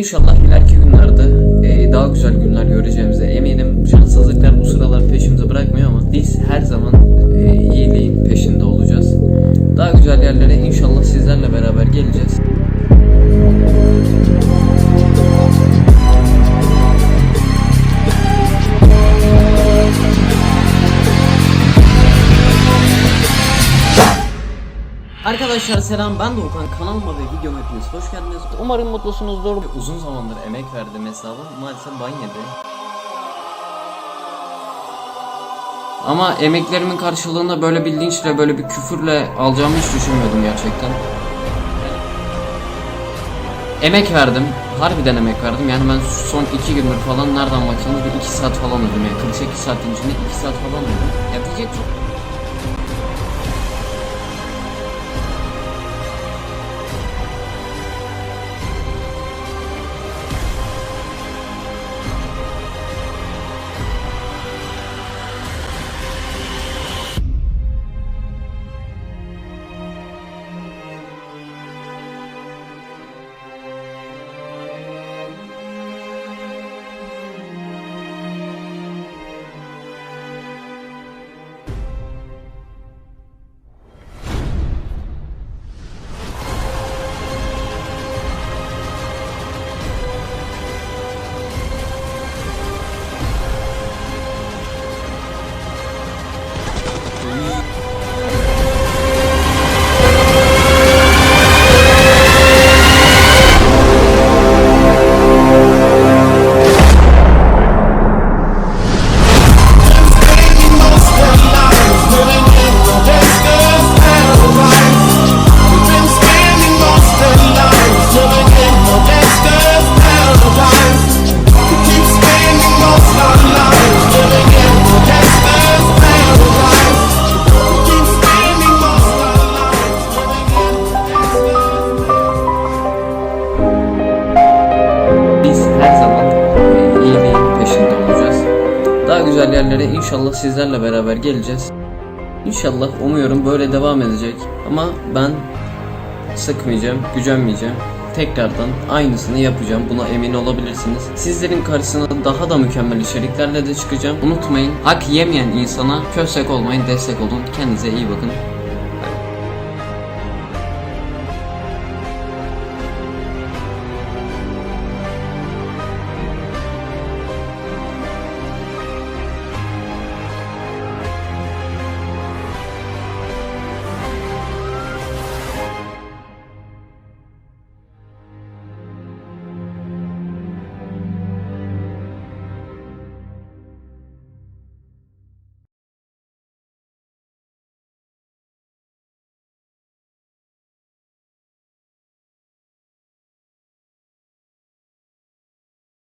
İnşallah ileriki günlerde e, daha güzel günler göreceğimize eminim. Şanssızlıklar bu sıralar peşimizi bırakmıyor ama biz her zaman e, iyiliğin peşinde olacağız. Daha güzel yerlere inşallah sizlerle beraber geleceğiz. Arkadaşlar selam ben Doğukan kanalıma ve videoma hepiniz hoş geldiniz. Umarım mutlusunuzdur. Uzun zamandır emek verdim hesaba maalesef ban yedi. Ama emeklerimin karşılığında böyle bir linçle böyle bir küfürle alacağımı hiç düşünmüyordum gerçekten. Emek verdim. Harbiden emek verdim. Yani ben son iki gündür falan nereden baksanız bir iki saat falan ödüm. Yani 48 saatin içinde iki saat falan ödüm. Ya diyecek çok her zaman e, iyiliğin peşinde olacağız. Daha güzel yerlere inşallah sizlerle beraber geleceğiz. İnşallah umuyorum böyle devam edecek. Ama ben sıkmayacağım, gücenmeyeceğim. Tekrardan aynısını yapacağım. Buna emin olabilirsiniz. Sizlerin karşısına daha da mükemmel içeriklerle de çıkacağım. Unutmayın, hak yemeyen insana köstek olmayın, destek olun. Kendinize iyi bakın.